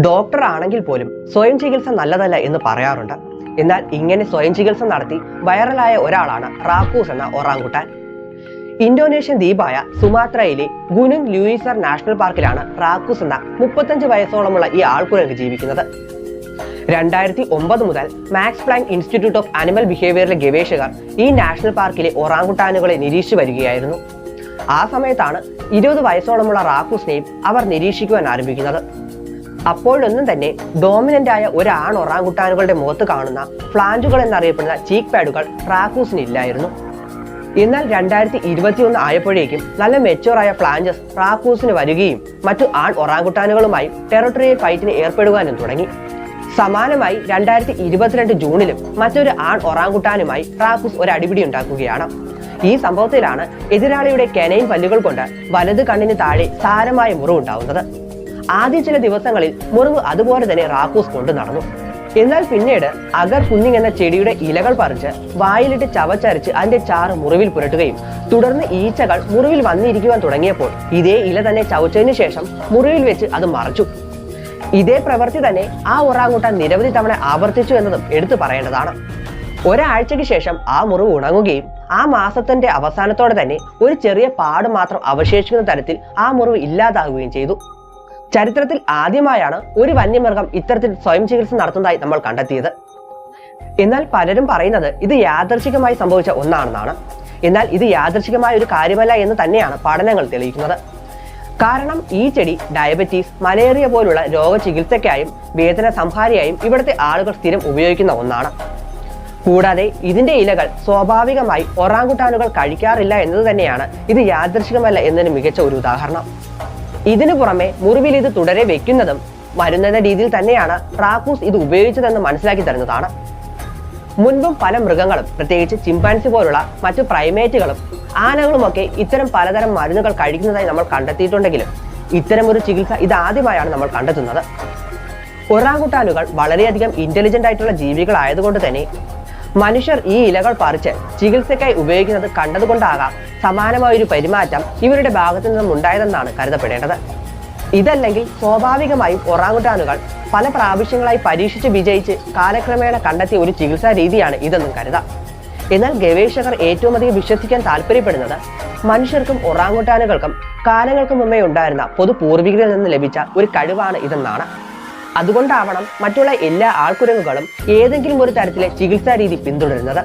Doctor ആണെങ്കിൽ പോലും സ്വയം ചികിത്സ നല്ലതല്ല എന്ന് പറയാറുണ്ട്. എന്നാൽ ഇങ്ങനെ സ്വയം ചികിത്സ നടത്തി വൈറലായ ഒരാളാണ് റാക്കൂസ് എന്ന ഒറാങ്കുട്ടാൻ. ഇന്തോനേഷ്യൻ ദ്വീപായ സുമാത്രയിലെ ഗുനുങ് ലൂയിസർ നാഷണൽ പാർക്കിലാണ് റാക്കൂസ് എന്ന മുപ്പത്തഞ്ച് വയസ്സോളമുള്ള ഈ ആൾക്കുരങ്ങ് ജീവിക്കുന്നത്. രണ്ടായിരത്തി ഒമ്പത് മുതൽ Max Planck Institute of animal ബിഹേവിയറിലെ ഗവേഷകർ ഈ നാഷണൽ പാർക്കിലെ ഒറാങ്കുട്ടാനുകളെ നിരീക്ഷിച്ചു വരികയായിരുന്നു. ആ സമയത്താണ് ഇരുപത് വയസ്സോളമുള്ള റാക്കൂസിനെയും അവർ നിരീക്ഷിക്കുവാൻ ആരംഭിക്കുന്നത്. അപ്പോഴൊന്നും തന്നെ ഡോമിനന്റ് ആയ ഒരു ആൺ ഒറാങ്കുട്ടാനുകളുടെ മുഖത്ത് കാണുന്ന ഫ്ലാഞ്ചുകൾ എന്നറിയപ്പെടുന്ന ചീക്ക് പാഡുകൾ ട്രാക്കൂസിന് ഇല്ലായിരുന്നു എന്നാൽ രണ്ടായിരത്തി ഇരുപത്തിയൊന്ന് ആയപ്പോഴേക്കും നല്ല മെച്ചുവറായ ഫ്ലാഞ്ചസ് ട്രാക്കൂസിന് വരികയും മറ്റു ആൺ ഒറാങ്കുട്ടാനുകളുമായി ടെറിട്ടറിയൽ ഫൈറ്റിന് ഏർപ്പെടുവാനും തുടങ്ങി. സമാനമായി രണ്ടായിരത്തി ഇരുപത്തിരണ്ട് ജൂണിലും മറ്റൊരു ആൺ ഒറാങ്കുട്ടാനുമായി ട്രാക്കൂസ് ഒരു അടിപിടി ഉണ്ടാക്കുകയാണ്. ഈ സംഭവത്തിലാണ് എതിരാളിയുടെ കെനൈൻ പല്ലുകൾ കൊണ്ട് വലത് കണ്ണിന് താഴെ സാരമായ മുറിവുണ്ടാവുന്നത്. ആദ്യ ചില ദിവസങ്ങളിൽ മുറിവ് അതുപോലെ തന്നെ റാക്കൂസ് കൊണ്ട് നടന്നു. എന്നാൽ പിന്നീട് അഗർ കുഞ്ഞിങ് എന്ന ചെടിയുടെ ഇലകൾ പറിച്ച് വായിലിട്ട് ചവച്ചരച്ച് അതിന്റെ ചാറ് മുറിവിൽ പുരട്ടുകയും തുടർന്ന് ഈച്ചകൾ മുറിവിൽ വന്നിരിക്കുവാൻ തുടങ്ങിയപ്പോൾ ഇതേ ഇല തന്നെ ചവച്ചതിന് ശേഷം മുറിവിൽ വെച്ച് അത് മറച്ചു. ഇതേ പ്രവൃത്തി തന്നെ ആ ഒറാങ്ങൂട്ടാൻ നിരവധി തവണ ആവർത്തിച്ചു എന്നതും എടുത്തു പറയേണ്ടതാണ്. ഒരാഴ്ചയ്ക്ക് ശേഷം ആ മുറിവ് ഉണങ്ങുകയും ആ മാസത്തിന്റെ അവസാനത്തോടെ തന്നെ ഒരു ചെറിയ പാട് മാത്രം അവശേഷിക്കുന്ന തരത്തിൽ ആ മുറിവ് ഇല്ലാതാകുകയും ചെയ്തു. ചരിത്രത്തിൽ ആദ്യമായാണ് ഒരു വന്യമൃഗം ഇത്തരത്തിൽ സ്വയം ചികിത്സ നടത്തുന്നതായി നമ്മൾ കണ്ടെത്തിയത്. എന്നാൽ പലരും പറയുന്നത് ഇത് യാദർശികമായി സംഭവിച്ച ഒന്നാണെന്നാണ്. എന്നാൽ ഇത് യാദർശികമായ ഒരു കാര്യമല്ല എന്ന് തന്നെയാണ് പഠനങ്ങൾ തെളിയിക്കുന്നത്. കാരണം ഈ ചെടി ഡയബറ്റീസ് മലേറിയ പോലുള്ള രോഗചികിത്സയ്ക്കായും വേദന സംഹാരിയായും ഇവിടുത്തെ ആളുകൾ സ്ഥിരം ഉപയോഗിക്കുന്ന ഒന്നാണ്. കൂടാതെ ഇതിന്റെ ഇലകൾ സ്വാഭാവികമായി ഒറാങ്കുട്ടാനുകൾ കഴിക്കാറില്ല എന്നത് തന്നെയാണ് ഇത് യാദൃശികമല്ല എന്നതിന് മികച്ച ഒരു ഉദാഹരണം. ഇതിനു പുറമെ മുറിവിൽ ഇത് തുടരെ വെക്കുന്നതും മരുന്നെന്ന രീതിയിൽ തന്നെയാണ് റാക്കൂസ് ഇത് ഉപയോഗിച്ചതെന്ന് മനസ്സിലാക്കി തരുന്നതാണ്. മുൻപും പല മൃഗങ്ങളും പ്രത്യേകിച്ച് ചിമ്പാൻസി പോലുള്ള മറ്റു പ്രൈമേറ്റുകളും ആനകളുമൊക്കെ ഇത്തരം പലതരം മരുന്നുകൾ കഴിക്കുന്നതായി നമ്മൾ കണ്ടെത്തിയിട്ടുണ്ടെങ്കിലും ഇത്തരം ഒരു ചികിത്സ ഇതാദ്യമായാണ് നമ്മൾ കണ്ടെത്തുന്നത്. ഒറാങ്കുട്ടാനുകൾ വളരെയധികം ഇന്റലിജന്റ് ആയിട്ടുള്ള ജീവികളായതുകൊണ്ട് തന്നെ മനുഷ്യർ ഈ ഇലകൾ പറിച്ച് ചികിത്സയ്ക്കായി ഉപയോഗിക്കുന്നത് കണ്ടതുകൊണ്ടാകാം സമാനമായ ഒരു പെരുമാറ്റം ഇവരുടെ ഭാഗത്തു നിന്നും ഉണ്ടായതെന്നാണ് കരുതപ്പെടേണ്ടത്. ഇതല്ലെങ്കിൽ സ്വാഭാവികമായും ഒറാങ്ങുട്ടാനുകൾ പല പ്രാവശ്യങ്ങളായി പരീക്ഷിച്ച് വിജയിച്ച് കാലക്രമേണ കണ്ടെത്തിയ ഒരു ചികിത്സാ രീതിയാണ് ഇതെന്നും കരുതാം. എന്നാൽ ഗവേഷകർ ഏറ്റവും അധികം വിശ്വസിക്കാൻ താല്പര്യപ്പെടുന്നത് മനുഷ്യർക്കും ഒറാങ്ങുട്ടാനുകൾക്കും കാലങ്ങൾക്ക് മുമ്പേ ഉണ്ടായിരുന്ന പൊതു പൂർവികരിൽ നിന്ന് ലഭിച്ച ഒരു കഴിവാണ് ഇതെന്നാണ്. അതുകൊണ്ടാവണം മറ്റുള്ള എല്ലാ ആൾക്കുരങ്ങുകളും ഏതെങ്കിലും ഒരു തരത്തിലെ ചികിത്സാ രീതി പിന്തുടരുന്നത്.